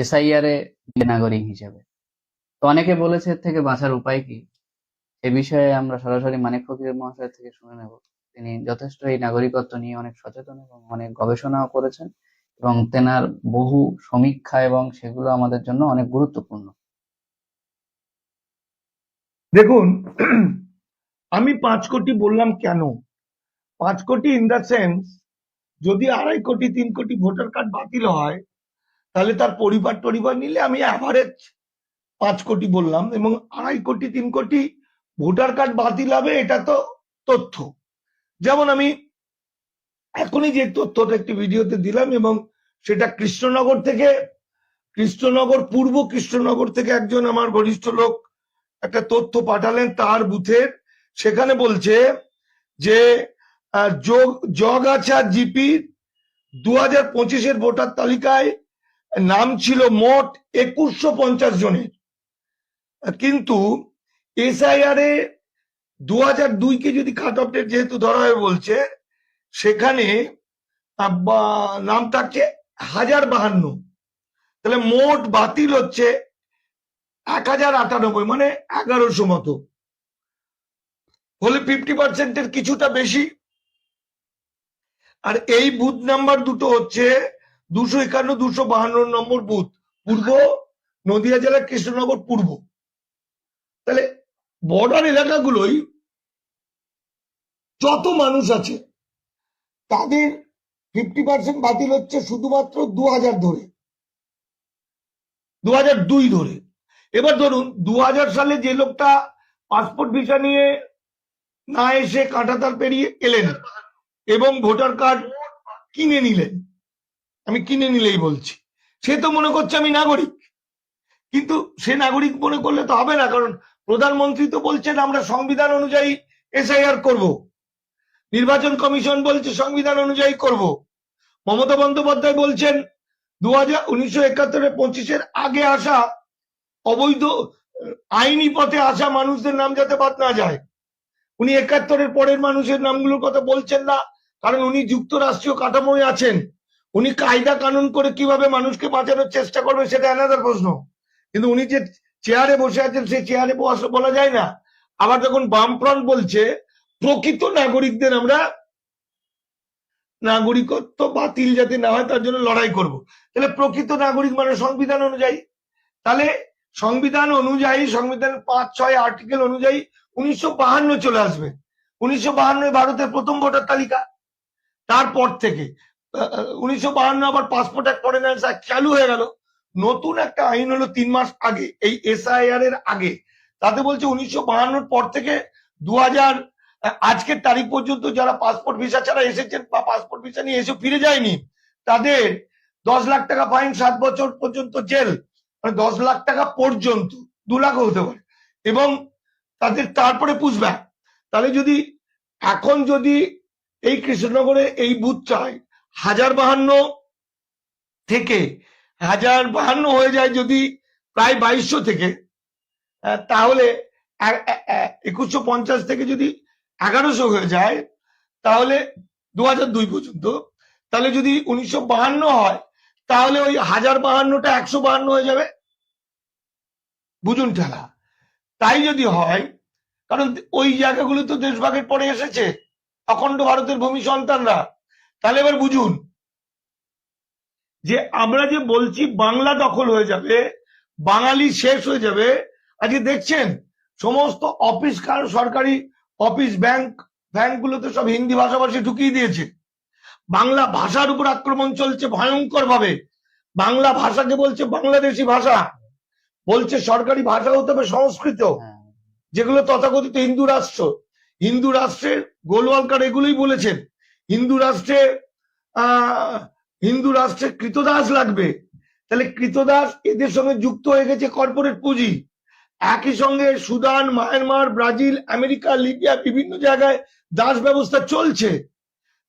SIR এ নাগরিক হিসেবে। তো অনেকে বলেছে এর থেকে বাঁচার উপায় কি? এ বিষয়ে আমরা সরাসরি মানিক ফকির মহাশয় থেকে শুনে নেব। তিনি যথেষ্ট এই নাগরিকত্ব নিয়ে অনেক সচেতন এবং অনেক গবেষণাও করেছেন এবং তেনার বহু সমীক্ষা এবং সেগুলো আমাদের জন্য অনেক গুরুত্বপূর্ণ। দেখুন, আমি পাঁচ কোটি বললাম কেন? পাঁচ কোটি ইন দ্য সেন্স যদি আড়াই কোটি, তিন কোটি ভোটার কার্ড বাতিল হয় তাহলে তার পরিবার টরিবার নিলে আমি অ্যাভারেজ পাঁচ কোটি বললাম এবং আড়াই কোটি তিন কোটি ভোটার কার্ড বাতিল হবে এটা তো তথ্য। যেমন আমি এখনই যে তথ্যটা একটি ভিডিওতে দিলাম এবং সেটা কৃষ্ণনগর থেকে কৃষ্ণনগর পূর্ব কৃষ্ণনগর থেকে একজন আমার ঘনিষ্ঠ লোক একটা তথ্য পাঠালেন তার বুথের সেখানে বলছে যে আহ, যোগ জগাছা জিপি দু হাজার পঁচিশের ভোটার তালিকায় নাম ছিল মোট একুশশো পঞ্চাশ জনের। কিন্তু এসআইআর এ দু হাজার দুইকে যদি কাট অফ ডেট যেহেতু ধরা হয় বলছে, সেখানে নাম থাকছে হাজার বাহান্ন। তাহলে মোট বাতিল হচ্ছে এক হাজার আটানব্বই মানে এগারোশো মতো। হলে ফিফটি পার্সেন্টের কিছুটা বেশি। আর এই বুথ নাম্বার দুটো হচ্ছে দুশো একান্ন, দুশো বাহান্ন নম্বর বুথ, পূর্ব নদিয়া জেলার কৃষ্ণনগর পূর্ব। তাহলে বর্ডার এলাকাগুলোই যত মানুষ আছে, তাদের ফিফটি পার্সেন্ট বাতিল হচ্ছে শুধুমাত্র দু হাজার ধরে। দু হাজার দুই ধরে। এবার ধরুন দু হাজার সালে যে লোকটা পাসপোর্ট ভিসা নিয়ে না এসে কাঁটাতার পেরিয়ে এলেন এবং ভোটার কার্ড কিনে নিলেন আমি কিনে নিলেই বলছি। সে তো মনে করছে আমি নাগরিক। কিন্তু সে নাগরিক মনে করলে তো হবে না, কারণ প্রধানমন্ত্রী তো বলছেন আমরা সংবিধান অনুযায়ী এসআইআর করব। নির্বাচন কমিশন বলছে সংবিধান অনুযায়ী করব। মমতা বন্দ্যোপাধ্যায় বলছেন দু হাজার উনিশশো একাত্তরে পঁচিশের আগে আসা অবৈধ আইনি পথে আসা মানুষদের নাম যাতে বাদ না যায়। উনি একাত্তরের পরের মানুষের নামগুলোর কথা বলছেন না, কারণ উনি যুক্তরাষ্ট্রীয় কাঠামোয় আছেন। উনি কায়দা কানুন করে কীভাবে মানুষকে বাঁচানোর চেষ্টা করবে সেটা অ্যানাদার প্রশ্ন। কিন্তু উনি যে চেয়ারে বসে আছেন, সেই চেয়ারে বলা যায় না। আবার যখন বামফ্রন্ট বলছে, প্রকৃত নাগরিকদের আমরা নাগরিকত্ব বাতিল যাতে না হয়, তার জন্য লড়াই করব। তাহলে প্রকৃত নাগরিক মানে সংবিধান অনুযায়ী। তাহলে সংবিধান অনুযায়ী, সংবিধান পাঁচ, ছয় আর্টিকেল অনুযায়ী উনিশশো চলে আসবে। উনিশশো ভারতের প্রথম ভোটার তালিকা। তারপর থেকে উনিশশো বাহান্ন আবার পাসপোর্ট অ্যাক্ট ফরেনার্স অ্যাক্ট চালু হয়ে গেল। নতুন একটা আইন হলো তিন মাস আগে, এই এসআইআর এর আগে। তাতে বলছে উনিশশো বাহান্নর পর থেকে দু হাজার আজকের তারিখ পর্যন্ত যারা পাসপোর্ট ভিসা ছাড়া এসেছেন বা পাসপোর্ট ভিসা নিয়ে এসে ফিরে যায়নি, তাদের দশ লাখ টাকা ফাইন সাত বছর পর্যন্ত জেল মানে দশ লাখ টাকা পর্যন্ত, দু লাখ হতে পারে। এবং তাদের তারপরে পুষব্যাক তাহলে যদি, এখন যদি এই কৃষ্ণনগরে এই বুথটায় হাজার বাহান্ন থেকে, হাজার বাহান্ন হয়ে যায় যদি প্রায় বাইশশো থেকে তাহলে একুশশো পঞ্চাশ থেকে যদি এগারোশো হয়ে যায়, তাহলে দু দুই পর্যন্ত। তাহলে যদি উনিশশো বাহান্ন হয়, তাহলে ওই হাজার বাহান্নটা একশো বাহান্ন হয়ে যাবে। বুঝুন ঠেলা তাই যদি হয়, কারণ ওই জায়গাগুলো তো দেশভাগের পরে এসেছে, অখণ্ড ভারতের ভূমি সন্তানরা। তাহলে এবার বুঝুন যে আমরা যে বলছি বাংলা দখল হয়ে যাবে বাঙালি শেষ হয়ে যাবে আজকে দেখছেন সমস্ত অফিস কার সরকারি অফিস ব্যাংক ব্যাংকগুলোতে সব হিন্দি ভাষাভাষী ঢুকিয়ে দিয়েছে। বাংলা ভাষার উপর আক্রমণ চলছে ভয়ঙ্কর ভাবে বাংলা ভাষাকে বলছে বাংলাদেশি ভাষা। বলছে সরকারি ভাষা হতে হবে সংস্কৃত। হ্যাঁ। যেগুলো তথাকথিত হিন্দু রাষ্ট্র। হিন্দু রাষ্ট্রের গোলওয়ালকার এগুলোই বলেছেন। হিন্দু রাষ্ট্রে হিন্দু রাষ্ট্রে কৃতদাস লাগবে। তাহলে কৃতদাস এদের সঙ্গে যুক্ত হয়ে গেছে কর্পোরেট পুঁজি। একই সঙ্গে Sudan, Myanmar, Brazil, America, Libya বিভিন্ন জায়গায় দাস ব্যবস্থা চলছে।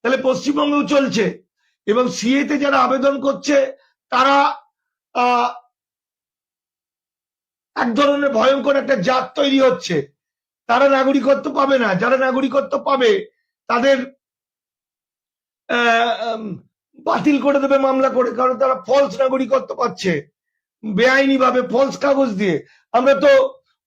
তাহলে পশ্চিমবঙ্গেও চলছে। এবং সিএতে যারা আবেদন করছে, তারা এক ধরনের ভয়ঙ্কর একটা জাত তৈরি হচ্ছে। তারা নাগরিকত্ব পাবে না। যারা নাগরিকত্ব পাবে, তাদের বাতিল করে দেবে মামলা করে, কারণ তারা ফলস নাগরিকত্ব পাচ্ছে। বেআইনি ভাবে ফলস কাগজ দিয়ে। আমরা তো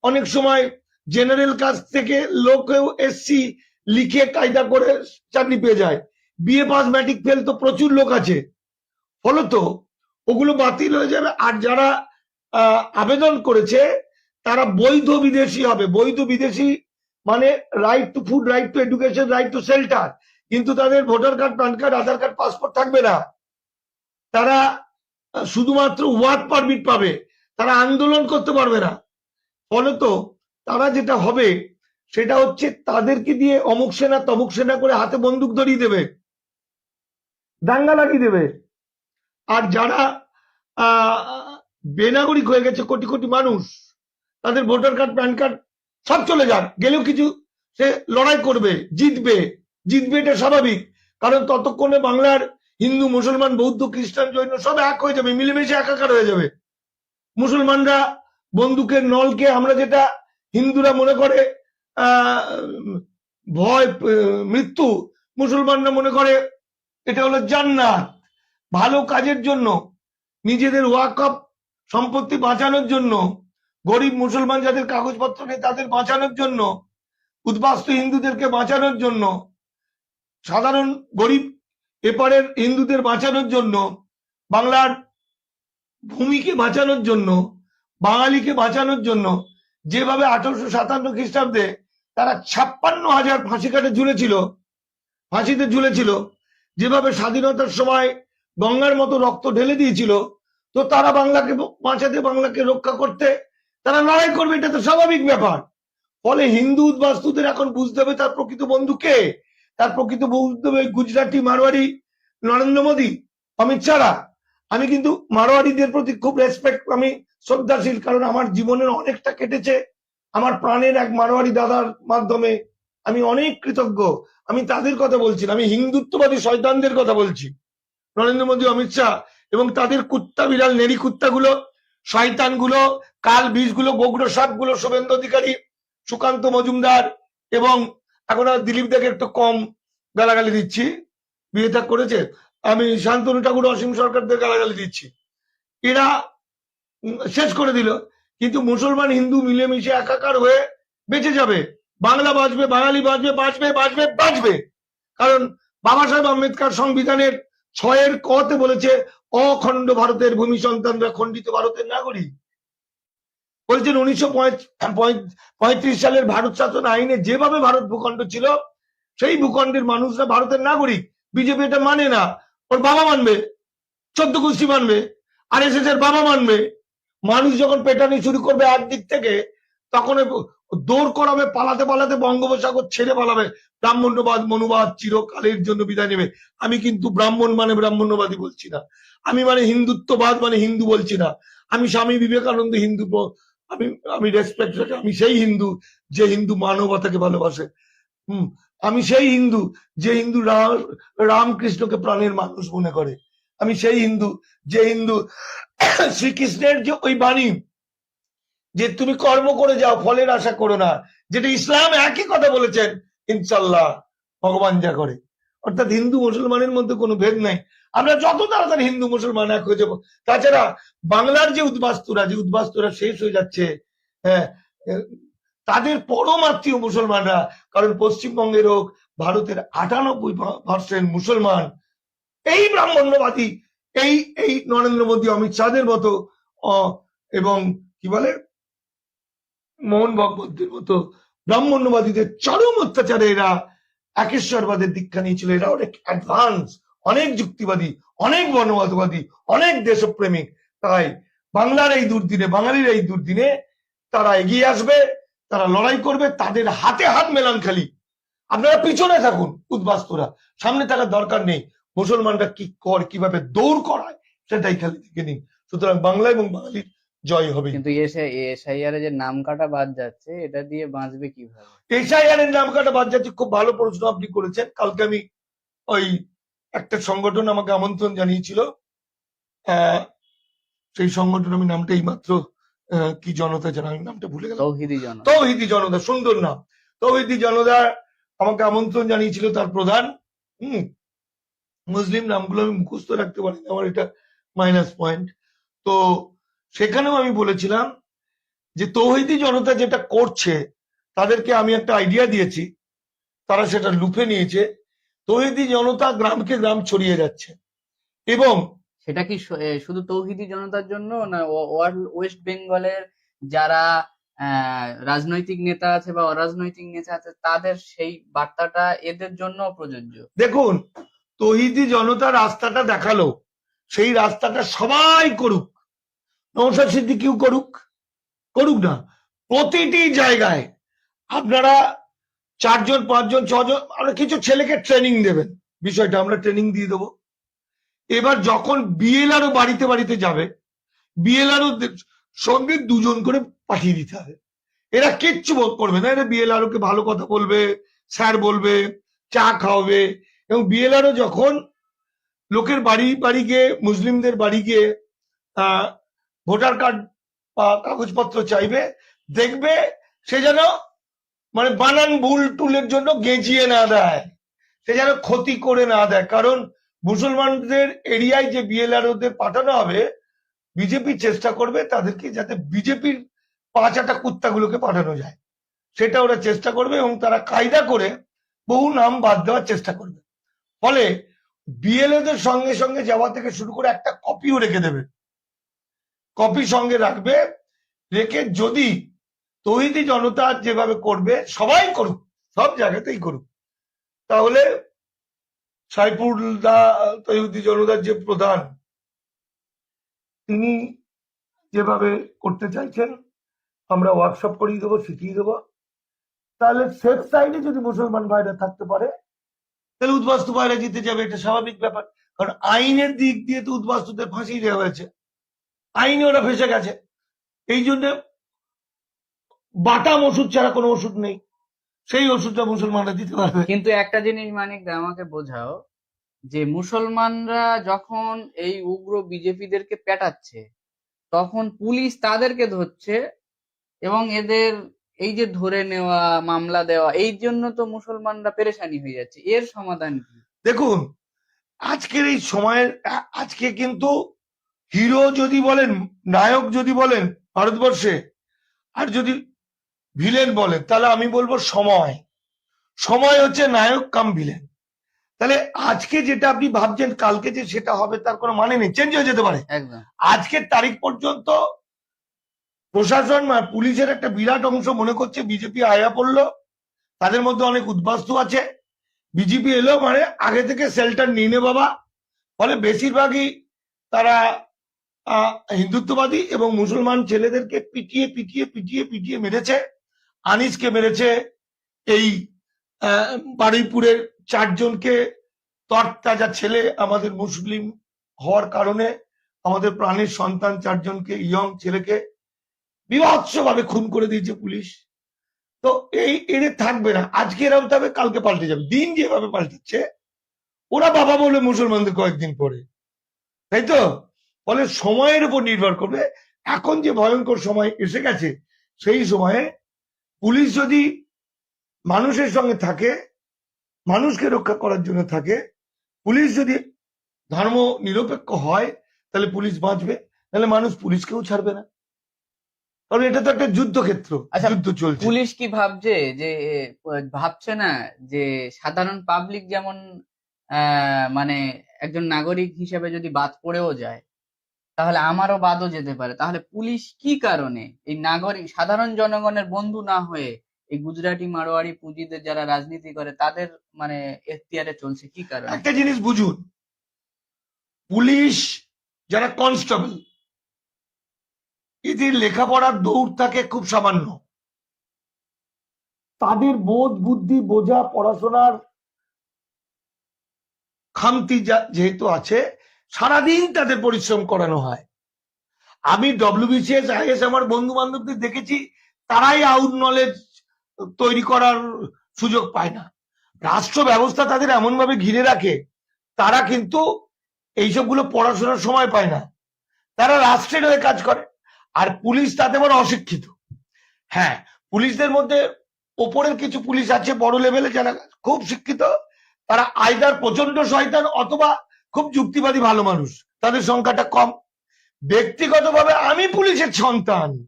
অনেক সময় জেনারেল কাজ থেকে লোকেও এসসি লিখে কায়দা করে চাকরি পেয়ে যায়। বিএ পাস ম্যাট্রিক ফেল তো প্রচুর লোক আছে। ফলত ওগুলো বাতিল হয়ে যাবে। আর যারা আবেদন করেছে, তারা বৈধ বিদেশি হবে। বৈধ বিদেশি মানে right to food right to education right to shelter কিন্তু তাদের voter card, PAN card, Aadhaar card, passport থাকবে না। তারা শুধুমাত্র ওয়ার্ক পারমিট পাবে। তারা আন্দোলন করতে পারবে না। ফলত তারা যেটা হবে, সেটা হচ্ছে তাদেরকে দিয়ে অমুক সেনা, তমুক সেনা করে হাতে বন্দুক ধরিয়ে দেবে। দাঙ্গা লাগিয়ে দেবে। আর যারা বেনাগরিক হয়ে গেছে, কোটি কোটি মানুষ, তাদের ভোটার কার্ড, প্যান কার্ড সব চলে যাক। গেলেও কিছু সে লড়াই করবে, জিতবে। জিতবে এটা স্বাভাবিক। কারণ ততক্ষণে বাংলার হিন্দু, মুসলমান, বৌদ্ধ, খ্রিস্টান, জৈন সব এক হয়ে যাবে, মিলেমিশে একাকার হয়ে যাবে। মুসলমানরা বন্দুকের নলকে আমরা যেটা হিন্দুরা মনে করে ভয়, মৃত্যু, মুসলমানরা মনে করে এটা হলো জান্নাত। ভালো কাজের জন্য, নিজেদের ওয়াকআপ সম্পত্তি বাঁচানোর জন্য, গরিব মুসলমান যাদের কাগজপত্র নেই তাদের বাঁচানোর জন্য, উদ্বাস্তু হিন্দুদেরকে বাঁচানোর জন্য সাধারণ গরিব, এপারের হিন্দুদের বাঁচানোর জন্য, বাংলার ভূমিকে বাঁচানোর জন্য, বাঙালিকে বাঁচানোর জন্য যেভাবে আঠারোশো সাতান্ন খ্রিস্টাব্দে তারা ছাপ্পান্ন হাজার ফাঁসি কাটে ঝুলেছিল, ফাঁসিতে ঝুলেছিল, যেভাবে স্বাধীনতার সময় গঙ্গার মতো রক্ত ঢেলে দিয়েছিল, তো তারা বাংলাকে বাঁচাতে, বাংলাকে রক্ষা করতে তারা লড়াই করবে, এটা তো স্বাভাবিক ব্যাপার। ফলে হিন্দু উদ্বাস্তুদের এখন বুঝতে হবে তার প্রকৃত বন্ধু কে? তার প্রকৃত গুজরাটি মারোয়ারি নরেন্দ্র মোদী, অমিত শাহরা। আমি কিন্তু মারোয়ারিদের প্রতি খুব রেসপেক্ট আমি শ্রদ্ধাশীল, কারণ আমার জীবনের অনেকটা কেটেছে। আমার প্রাণের এক মারোয়ারি দাদার মাধ্যমে আমি অনেক কৃতজ্ঞ। আমি তাদের কথা বলছি আমি হিন্দুত্ববাদী শয়তানদের কথা বলছি। নরেন্দ্র মোদী, অমিত শাহ এবং তাদের কুত্তা বিড়াল নেরি কুত্তাগুলো, শয়তানগুলো কাল বীজগুলো গোগ্র সাপগুলো, শুভেন্দু অধিকারী, সুকান্ত মজুমদার এবং এখন আর দিলীপ দাকে একটু কম গালাগালি দিচ্ছি। বিয়েটা করেছে। আমি শান্তনু ঠাকুর, অসীম সরকারদের গালাগালি দিচ্ছি। এরা শেষ করে দিল। কিন্তু মুসলমান, হিন্দু মিলেমিশে একাকার হয়ে বেঁচে যাবে। বাংলা বাঁচবে বাঙালি বাঁচবে বাঁচবে বাঁচবে বাঁচবে। কারণ বাবা সাহেব আম্বেদকর সংবিধানের ছয়ের কতে বলেছে, অখণ্ড ভারতের ভূমি সন্তানরা খণ্ডিত ভারতের নাগরিক। বলছেন উনিশশো পঁয়ত্রিশ সালের ভারত শাসন আইনে যেভাবে ভারত ভূখণ্ড ছিল, সেই ভূখণ্ডের মানুষরা ভারতের নাগরিক। বিজেপি এটা মানে না। ওর বাবা মানবে, চোদ্দ মানবে আর এস এর বাবা মানবে। মানুষ যখন পেটানি শুরু করবে একদিক থেকে, তখন দৌড় করাবে, পালাতে পালাতে বঙ্গোপসাগর ছেড়ে পালাবে। ব্রাহ্মণ্যবাদ, মনুবাদ চিরকালের জন্য বিদায় নেবে। আমি কিন্তু ব্রাহ্মণ মানে ব্রাহ্মণ্যবাদী বলছি না। আমি মানে হিন্দুত্ববাদ মানে হিন্দু বলছি না। আমি স্বামী বিবেকানন্দ হিন্দু আমি আমি রেসপেক্ট রাখি, আমি সেই হিন্দু যে হিন্দু মানবতাকে ভালোবাসে। হুম, আমি সেই হিন্দু যে হিন্দু রাম রামকৃষ্ণকে প্রাণের মানুষ মনে করে। আমি সেই হিন্দু যে হিন্দু শ্রীকৃষ্ণের যে ওই বাণী, যে তুমি কর্ম করে যাও, ফলের আশা করো না, যেটা ইসলাম একই কথা বলেছেন, ইনশাল্লাহ, ভগবান যা করে। অর্থাৎ হিন্দু মুসলমানের মধ্যে কোনো ভেদ নাই। আমরা যত তাড়াতাড়ি হিন্দু মুসলমান এক হয়ে যাব, তাছাড়া বাংলার যে উদ্বাস্তুরা যে উদ্বাস্তুরা শেষ হয়ে যাচ্ছে হ্যাঁ তাদের পরম আত্মীয় মুসলমানরা, কারণ পশ্চিমবঙ্গের হোক, ভারতের আটানব্বই পার্সেন্ট মুসলমান, এই ব্রাহ্মণ্যবাদী, এই এই নরেন্দ্র মোদী, অমিত শাহের মতো এবং কি বলে? মোহন ভগবতের মতো ব্রাহ্মণ্যবাদীদের চরম অত্যাচারে এরা একেশ্বরবাদের দীক্ষা নিয়েছিল। এরা অনেক অ্যাডভান্স অনেক যুক্তিবাদী, অনেক বর্ণবাদবাদী, অনেক দেশপ্রেমিক। তাই বাংলার এই দুর্দিনে, বাঙালির এই দুর্দিনে তারা এগিয়ে আসবে, তারা লড়াই করবে, তাদের হাতে হাত মেলান খালি আপনারা পিছনে থাকুন, উদ্বাস্তুরা। সামনে থাকার দরকার নেই। মুসলমানরা কি কর, কীভাবে দৌড় করায়, সেটাই খালি দেখে নিন। সুতরাং বাংলা এবং বাঙালির জয় হবে। কিন্তু এসআইআর এর যে নাম কাটা বাদ যাচ্ছে এটা দিয়ে বাঁচবে কীভাবে? এসআইআর এর নাম কাটা বাদ যাচ্ছে খুব ভালো প্রশ্ন আপনি করেছেন। কালকে আমি ওই একটা সংগঠন আমাকে আমন্ত্রণ জানিয়েছিল। সেই সংগঠন আমি নামটা এইমাত্র কি জনতা জানা আমি নামটা ভুলে গেলাম। তৌহিদি জন তৌহিদি জনতা সুন্দর নাম। তৌহিদি জনতা আমাকে আমন্ত্রণ জানিয়েছিল তার প্রধান। হুম মুসলিম নামগুলো আমি মুখস্থ রাখতে পারি না, আমার এটা মাইনাস পয়েন্ট তো সেখানেও আমি বলেছিলাম যে তৌহিদি জনতা যেটা করছে তাদেরকে আমি একটা আইডিয়া দিয়েছি তারা সেটা লুপে নিয়েছে। তৌহিদি জনতা গ্রামকে গ্রাম ছড়িয়ে যাচ্ছে। এবং সেটা কি শুধু তৌহিদি জনতার জন্য না ওয়েস্ট বেঙ্গলের যারা আহ, রাজনৈতিক নেতা আছে বা অরাজনৈতিক নেতা আছে তাদের সেই বার্তাটা এদের জন্য প্রযোজ্য। দেখুন তহিদি জনতা রাস্তাটা দেখাল সেই রাস্তাটা সবাই করুক। নৌসাদ সিদ্দিকিও করুক করুক না। প্রতিটি জায়গায় আপনারা চারজন, পাঁচজন, ছজন আমরা কিছু ছেলেকে ট্রেনিং দেবেন। বিষয়টা আমরা ট্রেনিং দিয়ে দেবো। এবার যখন বিএলআরও বাড়িতে বাড়িতে যাবে বিএলআরও সঙ্গে দুজন করে পাঠিয়ে দিতে হবে। এরা কিচ্ছু করবে না। এরা বিএলআরও কে ভালো কথা বলবে, স্যার বলবে, চা খাওয়াবে এবং বিএলআরও যখন লোকের বাড়ি বাড়ি গিয়ে, মুসলিমদের বাড়ি গিয়ে ভোটার কার্ড কাগজপত্র চাইবে, দেখবে সে যেন মানে বানান ভুল টুলের জন্য গেঁজিয়ে না দেয়। সে যেন ক্ষতি করে না দেয়। কারণ মুসলমানদের এরিয়ায় যে বিএলআর ওদের পাঠানো হবে, বিজেপি চেষ্টা করবে তাদেরকে যাতে বিজেপির পাঁচ আটা কুত্তাগুলোকে পাঠানো যায়। সেটা ওরা চেষ্টা করবে এবং তারা কায়দা করে বহু নাম বাদ দেওয়ার চেষ্টা করবে। ফলে বিএলএদের সঙ্গে সঙ্গে যাওয়া থেকে শুরু করে একটা কপিও রেখে দেবে। কপি সঙ্গে রাখবে, রেখে যদি তহিদি জনতা যেভাবে করবে, সবাই করুক, সব জায়গাতেই করুক। তাহলে সাইফুল্লাহ তহিদি জনতার যে প্রধান, তিনি যেভাবে করতে চাইছেন, আমরা ওয়ার্কশপ করিয়ে দেবো, শিখিয়ে দেবো। তাহলে সেফ সাইডে যদি মুসলমান ভাইরা থাকতে পারে, তাহলে উদ্বাস্তু ভাইরা জিতে যাবে, এটা স্বাভাবিক ব্যাপার। কারণ আইনের দিক দিয়ে তো উদ্বাস্তুদের ফাঁসি দেওয়া হয়েছে। আইনে ওরা ফেসে গেছে। এই জন্য বাটাম ওষুধ ছাড়া কোনো ওষুধ নেই। সেই ওষুধটা মুসলমানরা দিতে পারবে। কিন্তু একটা জিনিস মানিক দা আমাকে বোঝাও যে মুসলমানরা যখন এই উগ্র বিজেপিদেরকে পেটাচ্ছে তখন পুলিশ তাদেরকে ধরছে এবং এদের এই যে ধরে নেওয়া মামলা দেওয়া এই জন্য তো মুসলমানরা পেরেশানি হয়ে যাচ্ছে। এর সমাধান কি? দেখুন আজকের এই সময়ের আজকে কিন্তু হিরো যদি বলেন নায়ক যদি বলেন ভারতবর্ষে আর যদি ভিলেন বলেন তাহলে আমি বলব সময়। সময় হচ্ছে নায়ক কাম ভিলেন। তাহলে আজকে যেটা আপনি ভাবছেন কালকে যে সেটা হবে তার কোনো মানে নেই। চেঞ্জ হয়ে যেতে পারে। আজকের তারিখ পর্যন্ত প্রশাসন বা পুলিশের একটা বিরাট অংশ মনে করছে বিজেপি আয়া পড়ল। তাদের মধ্যে অনেক উদ্বাস্তু আছে। বিজেপি এলো মানে আগে থেকে সেল্টার নিয়ে নে বাবা। ফলে বেশিরভাগই তারা হিন্দুত্ববাদী এবং মুসলমান ছেলেদেরকে পিটিয়ে পিটিয়ে পিটিয়ে পিটিয়ে মেরেছে। আনিসকে মেরেছে। এই বারুইপুরের চারজনকে তরতাজা ছেলে আমাদের মুসলিম হওয়ার কারণে আমাদের প্রাণের সন্তান চারজনকে, ইয়ং ছেলেকে বিভৎসভাবে খুন করে দিয়েছে পুলিশ। তো এই, এদের থাকবে না। আজকে এরকম থাকবে কালকে পাল্টে যাবে। দিন যেভাবে পাল্টাচ্ছে ওরা বাবা বলে মুসলমানদের কয়েকদিন পরে। তাই তো? ফলে সময়ের উপর নির্ভর করবে। এখন যে ভয়ঙ্কর সময় এসে গেছে সেই সময়ে পুলিশ যদি মানুষের সঙ্গে থাকে মানুষকে রক্ষা করার জন্য থাকে পুলিশ যদি ধর্ম নিরপেক্ষ হয় তাহলে পুলিশ বাঁচবে তাহলে মানুষ পুলিশকেও ছাড়বে না। কারণ এটা তো একটা যুদ্ধক্ষেত্র আচ্ছা, যুদ্ধ চলছে। পুলিশ কি ভাবছে যে ভাবছে না যে সাধারণ পাবলিক যেমন আহ, মানে একজন নাগরিক হিসেবে যদি বাদ পড়েও যায় তাহলে আমারও বাদও যেতে পারে। তাহলে পুলিশ কি কারণে এই নাগরিক সাধারণ জনগণের বন্ধু না হয়ে এই গুজরাটি, মারোয়ারি পুঁজিদের যারা রাজনীতি করে, তাদের মানে এখতিয়ারে চলছে কি কারণে? একটা জিনিস বুঝুন। পুলিশ যারা কনস্টেবল এদের লেখাপড়ার দৌড় থাকে খুব সামান্য। তাদের বোধ, বুদ্ধি, বোঝা, পড়াশোনার খামতি যেহেতু আছে সারাদিন তাদের পরিশ্রম করানো হয়। আমি ডব্লিউবিসিএস আইএস আমার বন্ধু বান্ধবদের দেখেছি, তারাই আউট নলেজ তৈরি করার সুযোগ পায় না। রাষ্ট্র ব্যবস্থা তাদের এমন ভাবে ঘিরে রাখে, তারা কিন্তু এইসবগুলো পড়াশোনার সময় পায় না। তারা রাষ্ট্রের হয়ে কাজ করে, আর পুলিশ তাতে বড় অশিক্ষিত। হ্যাঁ পুলিশদের মধ্যে ওপরের কিছু পুলিশ আছে, বড় লেভেলে যারা খুব শিক্ষিত, তারা আইদার প্রচণ্ড শয়তান অথবা খুব যুক্তিবাদী ভালো মানুষ। তাদের সংখ্যাটা কম। ব্যক্তিগতভাবে আমি পুলিশের সন্তান।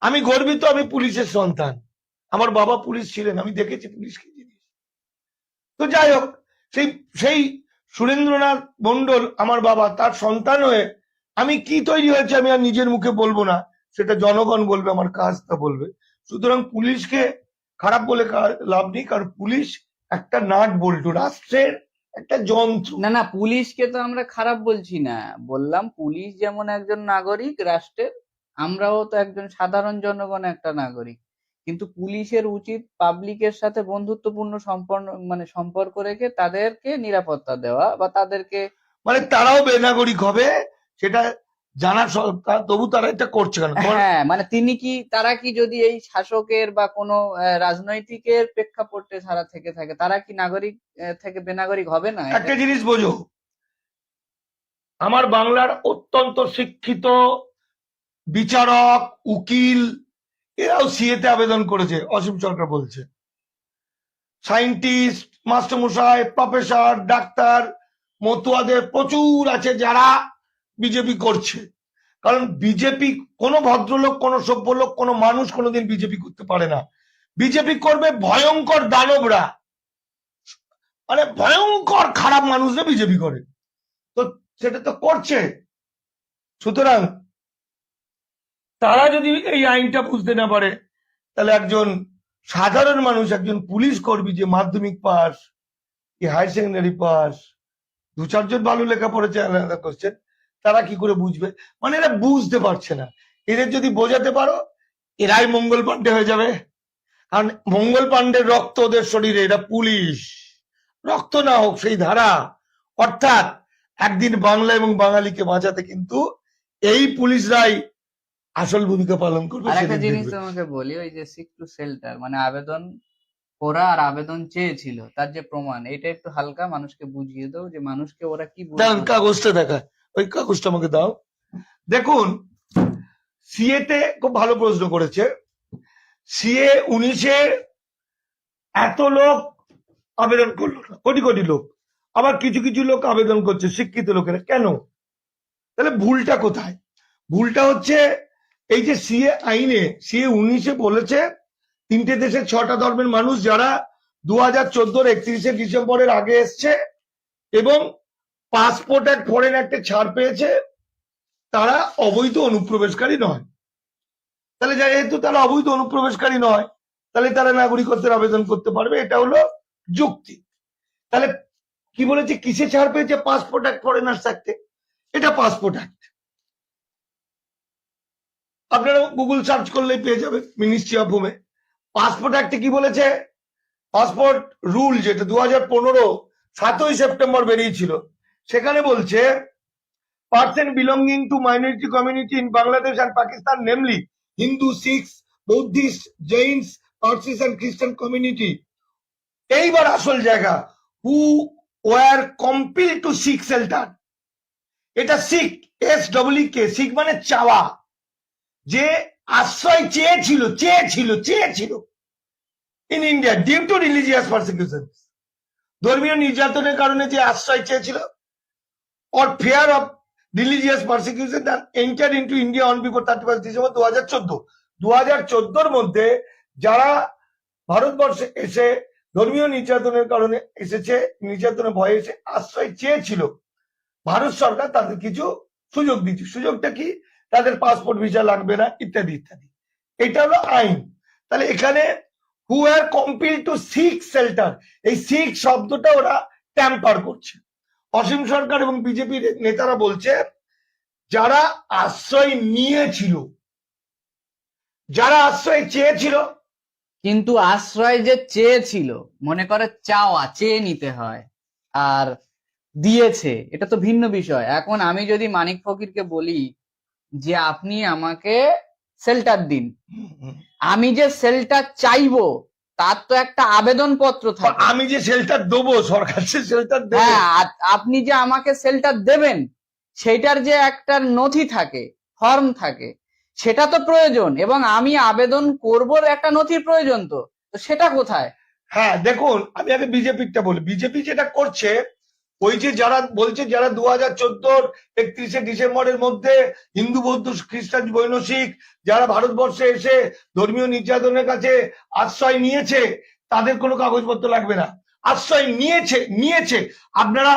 আমি গর্বিত আমি পুলিশের সন্তান। আমার বাবা পুলিশ ছিলেন, আমি দেখেছি পুলিশকে জিনিস। তো যাই হোক, সেই সেই সুরেন্দ্রনাথ মন্ডল আমার বাবা, তার সন্তান হয়ে আমি কি তৈরি হয়েছে আমি আর নিজের মুখে বলব না, সেটা জনগণ বলবে, আমার কাজ তা বলবে। সুতরাং পুলিশকে খারাপ বলে লাভ নেই, কারণ পুলিশ একটা নাট বল্টু, রাষ্ট্রের একটা যন্ত্র। না না পুলিশকে তো আমরা খারাপ বলছি না। বললাম পুলিশ যেমন একজন নাগরিক রাষ্ট্রের আমরাও তো একজন সাধারণ জনগণ একটা নাগরিক। কিন্তু পুলিশের উচিত পাবলিকের সাথে বন্ধুত্বপূর্ণ সম্পন্ন মানে সম্পর্ক রেখে তাদেরকে নিরাপত্তা দেওয়া বা তাদেরকে মানে তারাও বেনাগরিক হবে সেটা জানা স- তা- তবু তারা এটা করছে কেন? হ্যাঁ মানে তিনি কি তারা কি যদি এই শাসকের বা কোনো রাজনৈতিকের প্রেক্ষাপটে ছাড়া থেকে থাকে তারা কি নাগরিক থেকে বেনাগরিক হবে না? একটা জিনিস বোঝো। আমার বাংলার অত্যন্ত শিক্ষিত বিচারক উকিল এরাও সিএতে আবেদন করেছে অসীম সরকার বলছে। সায়েন্টিস্ট মাস্টারমশাই প্রফেসর ডাক্তার মতুয়াদের প্রচুর আছে যারা বিজেপি করছে। কারণ বিজেপি কোনো ভদ্রলোক, কোনো সভ্য লোক কোনো মানুষ কোনোদিন বিজেপি করতে পারে না। বিজেপি করবে ভয়ঙ্কর দানবরা। মানে ভয়ঙ্কর খারাপ মানুষরা বিজেপি করে। তো সেটা তো করছে। সুতরাং তারা যদি এই আইনটা বুঝতে না পারে, তাহলে একজন সাধারণ মানুষ, একজন পুলিশ কর্মী যে মাধ্যমিক পাস, কি হায়ার সেকেন্ডারি পাস, দু চারজন ভালো লেখা পড়েছে আলাদা তারা কি করে বুঝবে? মানে এরা বুঝতে পারছে না। এদের যদি বোঝাতে পারো এরাই মঙ্গল পাণ্ডে হয়ে যাবে। কারণ মঙ্গল পাণ্ডের রক্ত ওদের শরীরে এরা পুলিশ। রক্ত না হোক সেই ধারা। অর্থাৎ একদিন বাংলা এবং বাঙালিকে বাঁচাতে কিন্তু এই পুলিশরাই আসল ভূমিকা পালন করবে একটা জিনিস। তোমাকে বলি ওই যে সিক টু শেল্টার মানে আবেদন করা আর আবেদন চেয়েছিল তার যে প্রমাণ এটা একটু হালকা মানুষকে বুঝিয়ে দাও যে মানুষকে ওরা কি কাগজটা দেখা। ওই কাগজটা আমাকে দাও। দেখুন সিএতে খুব ভালো প্রশ্ন করেছে। সিএ উনিশে এত লোক আবেদন করল না, কোটি কোটি লোক। আবার কিছু কিছু লোক আবেদন করছে, শিক্ষিত লোকেরা। কেন? তাহলে ভুলটা কোথায়? ভুলটা হচ্ছে এই যে সিএ আইনে সিএ উনিশে বলেছে, তিনটে দেশের ছটা ধর্মের মানুষ যারা দু হাজার চোদ্দোর একত্রিশে ডিসেম্বরের আগে এসছে এবং পাসপোর্ট অ্যাক্ট ফরেন অ্যাক্টে ছাড় পেয়েছে, তারা অবৈধ অনুপ্রবেশকারী নয়। তাহলে যেহেতু তারা অবৈধ অনুপ্রবেশকারী নয়, তাহলে তারা নাগরিকত্বের আবেদন করতে পারবে, এটা হলো যুক্তি। তাহলে কি বলেছে, কিসে ছাড় পেয়েছে পাসপোর্ট অ্যাক্ট ফরেনার্স অ্যাক্টে? এটা পাসপোর্ট অ্যাক্ট। আপনারা গুগল সার্চ করলেই পেয়ে যাবে, মিনিস্ট্রি অফ হোমে। পাসপোর্ট অ্যাক্টে কি বলেছে, পাসপোর্ট রুল যেটা দু হাজার পনেরো সাতই সেপ্টেম্বর বেরিয়েছিল সেখানে বলছে person belonging to minority community in Bangladesh and Pakistan namely Hindu Sikh Buddhist Jains Parsis and Christian community এইবার আসল জায়গা who were compel to seek shelter এটা শিখ এস ডব্লিউ কে শিখ মানে চাওয়া। যে আশ্রয় চেয়েছিল চেয়েছিল চেয়েছিল। In India due to religious persecution ধর্মীয় নির্যাতনের কারণে যে আশ্রয় চেয়েছিল or fear of religious persecution that entered into India on before 31st December 2014 2014 মধ্যে যারা ভারতবর্ষে এসে ধর্মীয় নির্যাতনের কারণে এসেছে, নির্যাতনের ভয়ে এসে আশ্রয় চেয়েছিল, ভারত সরকার তাদের কিছু সুযোগ দিচ্ছে সুযোগটা কি? তাদের পাসপোর্ট ভিসা লাগবে না, ইত্যাদি ইত্যাদি। এটা হলো আইন। তাহলে এখানে who are compel to seek shelter এই সিক শব্দটা ওরা ট্যাম্পার করছে। অসীম সরকার এবং বিজেপির নেতারা বলছে যারা আশ্রয় নিয়েছিল যারা আশ্রয় চেয়েছিল কিন্তু আশ্রয় যে চেয়েছিল মনে করে চাওয়া চেয়ে নিতে হয় আর দিয়েছে এটা তো ভিন্ন বিষয়। এখন আমি যদি মানিক ফকিরকে বলি যে আপনি আমাকে শেল্টার দিন। আমি যে শেল্টার চাইব তার তো একটা আবেদন পত্র থাকে আমি যে শেল্টার দেবো সরকার যে শেল্টার দেবে। হ্যাঁ আপনি যে আমাকে শেল্টার দেবেন সেটার যে একটা নথি থাকে ফর্ম থাকে সেটা তো প্রয়োজন। এবং আমি আবেদন করব একটা নথির প্রয়োজন তো। তো সেটা কোথায়? হ্যাঁ দেখুন আমি আগে বিজেপিটা বলি। বিজেপি যেটা করছে ওই যে যারা বলছে, যারা দু হাজার চোদ্দোর একত্রিশে ডিসেম্বরের মধ্যে হিন্দু, বৌদ্ধ, খ্রিস্টান, বৈন, শিখ, যারা ভারতবর্ষে এসে ধর্মীয় নির্যাতনের কাছে আশ্রয় নিয়েছে, তাদের কোনো কাগজপত্র লাগবে না। আশ্রয় নিয়েছে নিয়েছে। আপনারা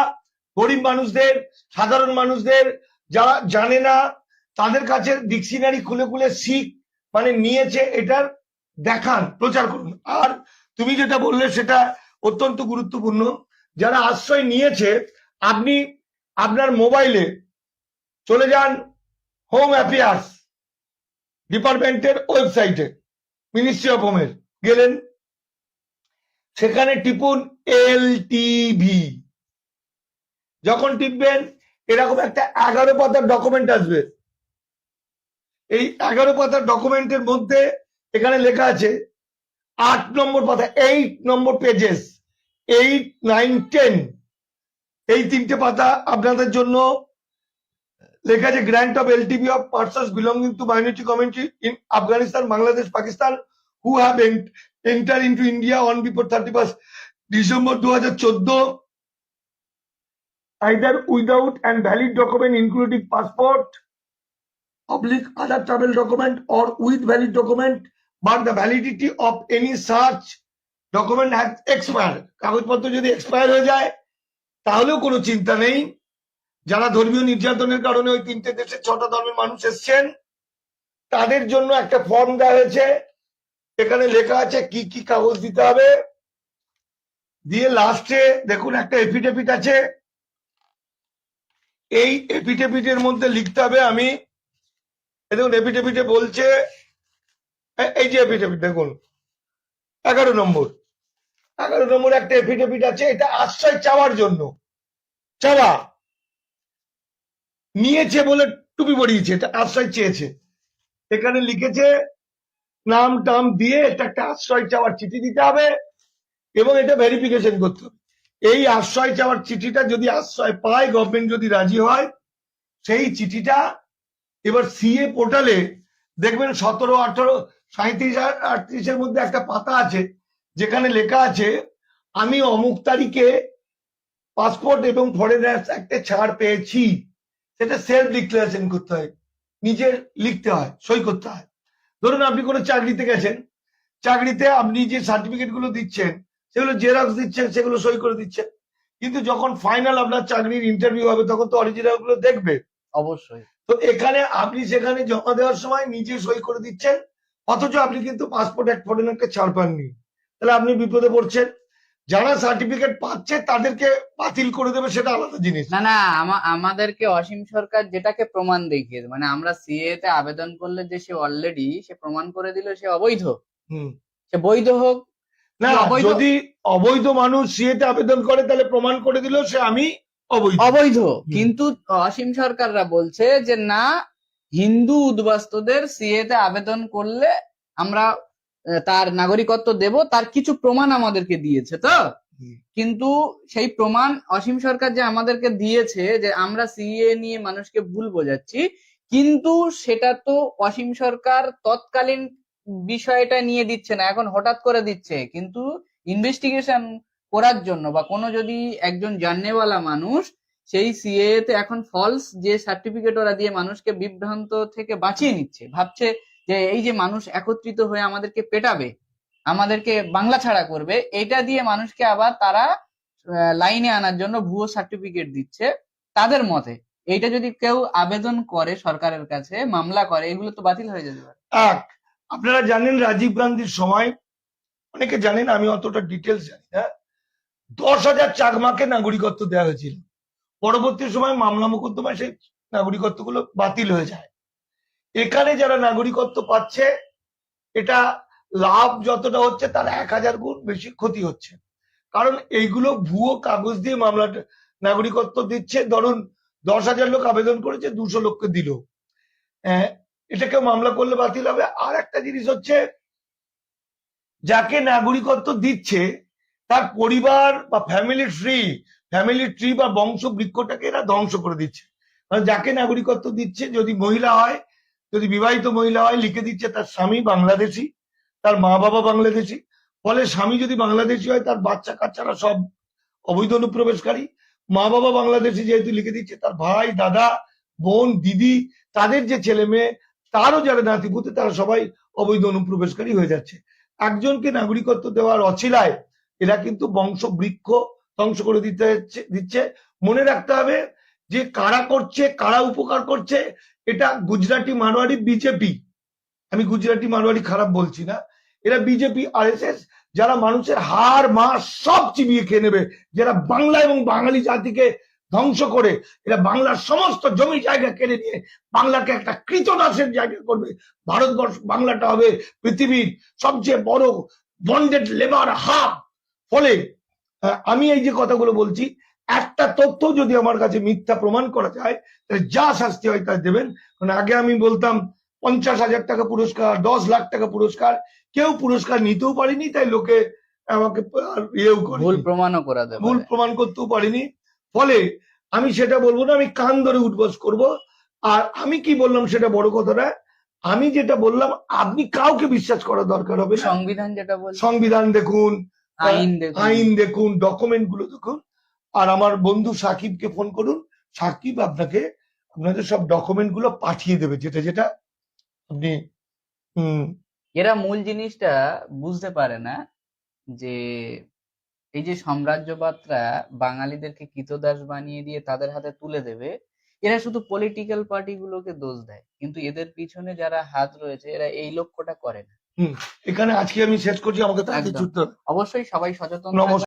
গরিব মানুষদের, সাধারণ মানুষদের, যারা জানে না, তাদের কাছে ডিকশনারি খুলে খুলে শিখ মানে নিয়েছে, এটার দেখান, প্রচার করুন। আর তুমি যেটা বললে, সেটা অত্যন্ত গুরুত্বপূর্ণ। যারা আশ্রয় নিয়েছে, আপনি আপনার মোবাইলে চলে যান হোম অ্যাফেয়ার্স ডিপার্টমেন্টের ওয়েবসাইটে মিনিস্ট্রি অফ হোমের গেলেন। সেখানে টিপুন এল টিভি যখন টিপবেন, এরকম একটা এগারো পাতার ডকুমেন্ট আসবে। এই এগারো পাতার ডকুমেন্টের মধ্যে এখানে লেখা আছে, আট নম্বর পাতা এইট নম্বর পেজেস এইট নাইন টেন এই তিনটে পাতা আপনাদের জন্য লেখা আছে grant of LTV of persons belonging to minority community in Afghanistan Bangladesh Pakistan who have enter into India on before thirty first December দু হাজার চোদ্দ either without and valid document, including passport oblique other travel document, or with valid document, but the validity of any such has expired. কাগজপত্র যদি expire হয়ে যায়, তাহলেও কোনো চিন্তা নেই। যারা ধর্মীয় নির্যাতনের কারণে ওই তিনটে দেশে ছটা ধর্মের মানুষ এসছেন, তাদের জন্য একটা ফর্ম দেওয়া হয়েছে। এখানে লেখা আছে কি কি কাগজ দিতে হবে। দিয়ে লাস্টে দেখুন একটা এফিডেভিট আছে। এই এপিডেভিটের মধ্যে লিখতে হবে আমি। দেখুন এপিডেভিটে বলছে এই যে এপিডেভিট দেখুন। এগারো নম্বর। এগারো নম্বর একটা এপিডেভিট আছে, এটা আশ্রয় চাওয়ার জন্য। চাওয়া। নিয়েছে বলে টুপি পড়িয়েছে এটা আশ্রয় চেয়েছে। এখানে লিখেছে, নাম টাম দিয়ে এটা একটা আশ্রয় চাওয়ার চিঠি দিতে হবে এবং এটা ভেরিফিকেশন করতে হবে। এই আশ্রয় চাওয়ার চিঠিটা যদি আশ্রয় পায় গভর্নমেন্ট যদি রাজি হয়, সেই চিঠিটা এবার সিএ পোর্টালে দেখবেন সতেরো, আঠারো সাঁত্রিশ আটত্রিশের মধ্যে একটা পাতা আছে। যেখানে লেখা আছে আমি অমুক তারিখে পাসপোর্ট এবং ফরেনার্স একটা ছাড় পেয়েছি। সেটা সেলফ ডিক্লারেশন করতে হয়। নিজের লিখতে হয় সই করতে হয়। ধরুন আপনি কোনো চাকরিতে গেছেন। চাকরিতে আপনি যে সার্টিফিকেটগুলো দিচ্ছেন সেগুলো জেরক্স দিচ্ছেন সেগুলো সই করে দিচ্ছেন। কিন্তু যখন ফাইনাল আপনার চাকরির ইন্টারভিউ হবে তখন তো অরিজিনালগুলো দেখবে। অবশ্যই। তো এখানে আপনি সেখানে জমা দেওয়ার সময় নিজে সই করে দিচ্ছেন। অথচ আপনি কিন্তু পাসপোর্ট এক ফরেনারকে ছাড় পাননি। তাহলে আপনি বিপদে পড়ছেন। যারা সার্টিফিকেট পাচ্ছে তাদেরকে বাতিল করে দেবে সেটা আলাদা জিনিস। না না আমাদেরকে অসীম সরকার যেটাকে প্রমাণ দেখিয়েছে মানে আমরা সিএ তে আবেদন করলে যে সে অলরেডি সে প্রমাণ করে দিল সে অবৈধ। হুম। সে বৈধ হোক না? যদি অবৈধ মানুষ সিএতে আবেদন করে তাহলে প্রমাণ করে দিল সে আমি অবৈধ। অবৈধ। কিন্তু অসীম সরকাররা বলছে যে না হিন্দু উদ্বাস্তুদের সিএ তে আবেদন করলে আমরা তার নাগরিকত্ব দেব তার কিছু প্রমাণ আমাদেরকে দিয়েছে তো? কিন্তু সেই প্রমাণ অসীম সরকার যে আমাদেরকে দিয়েছে যে আমরা সিএ নিয়ে মানুষকে ভুল বোঝাচ্ছি কিন্তু সেটা তো অসীম সরকার তৎকালীন বিষয়টা নিয়ে দিচ্ছে না এখন হঠাৎ করে দিচ্ছে। কিন্তু ইনভেস্টিগেশন করার জন্য বা কোনো যদি একজন জাননেওয়ালা মানুষ সেই সিএ তে এখন ফলস যে সার্টিফিকেট ওরা দিয়ে মানুষকে বিভ্রান্ত থেকে বাঁচিয়ে নিচ্ছে ভাবছে যে এই যে মানুষ একত্রিত হয়ে আমাদেরকে পেটাবে, আমাদেরকে বাংলা ছাড়া করবে, এটা দিয়ে মানুষকে আবার তারা লাইনে আনার জন্য ভুয়ো সার্টিফিকেট দিচ্ছে তাদের মতে। এইটা যদি কেউ আবেদন করে সরকারের কাছে, মামলা করে, এগুলো তো বাতিল হয়ে যেতে পারে। আপনারা জানেন রাজীব গান্ধীর সময়? অনেকে জানেন, আমি অতটা ডিটেলস জানি না। দশ হাজার চাকমাকে নাগরিকত্ব দেওয়া হয়েছিল। পরবর্তী সময় মামলা মোকদ্দমায় সেই নাগরিকত্বগুলো বাতিল হয়ে যায়। এখানে যারা নাগরিকত্ব পাচ্ছে এটা লাভ যতটা হচ্ছে তার এক হাজার গুণ বেশি ক্ষতি হচ্ছে। কারণ এইগুলো ভুয়ো কাগজ দিয়ে মামলা নাগরিকত্ব দিচ্ছে। ধরুন দশ হাজার লোক আবেদন করেছে দুশো লোককে দিল। আহ, এটা কেউ মামলা করলে বাতিল হবে। আর একটা জিনিস হচ্ছে যাকে নাগরিকত্ব দিচ্ছে তার পরিবার বা ফ্যামিলি ট্রি ফ্যামিলি ট্রি বা বংশ বৃক্ষটাকে এরা ধ্বংস করে দিচ্ছে। যাকে নাগরিকত্ব দিচ্ছে যদি মহিলা হয় যদি বিবাহিত মহিলা হয়, লিখে দিচ্ছে তার স্বামী বাংলাদেশি, তার মা বাবা বাংলাদেশি। ফলে স্বামী যদি বাংলাদেশি হয়, তার বাচ্চা কাচ্চারা সব অবৈধ অনুপ্রবেশকারী। মা বাবা বাংলাদেশি যেহেতু লিখে দিচ্ছে, তার ভাই, দাদা, বোন, দিদি, তাদের যে ছেলে মেয়ে, তারও যারা নাতিপুতে, তারা সবাই অবৈধ অনুপ্রবেশকারী হয়ে যাচ্ছে। একজনকে নাগরিকত্ব দেওয়ার অছিলায় এরা কিন্তু বংশ বৃক্ষ ধ্বংস করে দিতে দিচ্ছে। মনে রাখতে হবে যে কারা করছে, কারা উপকার করছে এটা গুজরাটি মারোয়ারি বিজেপি। আমি গুজরাটি মারোয়ারি খারাপ বলছি না। এরা বিজেপি, আরএসএস, যারা মানুষের হার মাস সব চিবিয়ে খেয়ে নেবে। যারা বাংলা এবং বাঙালি জাতিকে ধ্বংস করে, এরা বাংলার সমস্ত জমি জায়গা কেড়ে নিয়ে বাংলাকে একটা কৃতদাসের জায়গা করবে। ভারতবর্ষ, বাংলাটা হবে পৃথিবীর সবচেয়ে বড় বন্ডেড লেবার হাব ফলে আমি এই যে কথাগুলো বলছি একটা তথ্য যদি আমার কাছে মিথ্যা প্রমাণ করা যায় তাহলে যা শাস্তি হয় তা দেবেন। কারণ আগে আমি বলতাম পঞ্চাশ হাজার টাকা পুরস্কার দশ লাখ টাকা পুরস্কার কেউ পুরস্কার নিতেও পারেনি তাই লোকে আমাকে ইয়েও করে ভুল প্রমাণও করা দেবে। ভুল প্রমাণ করতেও পারিনি। ফলে আমি সেটা বলব না আমি কান ধরে উঠবস করব। আর আমি কি বললাম সেটা বড় কথা না আমি যেটা বললাম আপনি কাউকে বিশ্বাস করার দরকার হবে সংবিধান যেটা বলছে। সংবিধান দেখুন আইন দেখুন। ডকুমেন্টগুলো দেখুন। আর আমার বন্ধু সাকিবকে ফোন করুন। সাকিব আপনাকে আপনাদের সব ডকুমেন্টগুলো পাঠিয়ে দেবে। যেটা যেটা আপনি এরা মূল জিনিসটা বুঝতে পারে না যে এই যে সাম্রাজ্যবাদরা বাঙালিদেরকে কৃতদাস বানিয়ে দিয়ে তাদের হাতে তুলে দেবে এরা শুধু পলিটিক্যাল পার্টিগুলোকে দোষ দেয়। কিন্তু এদের পিছনে যারা হাত রয়েছে এরা এই লক্ষ্যটা করে না। এখানে আজকে আমি শেষ করছি আমাকে অবশ্যই সবাই সচেতন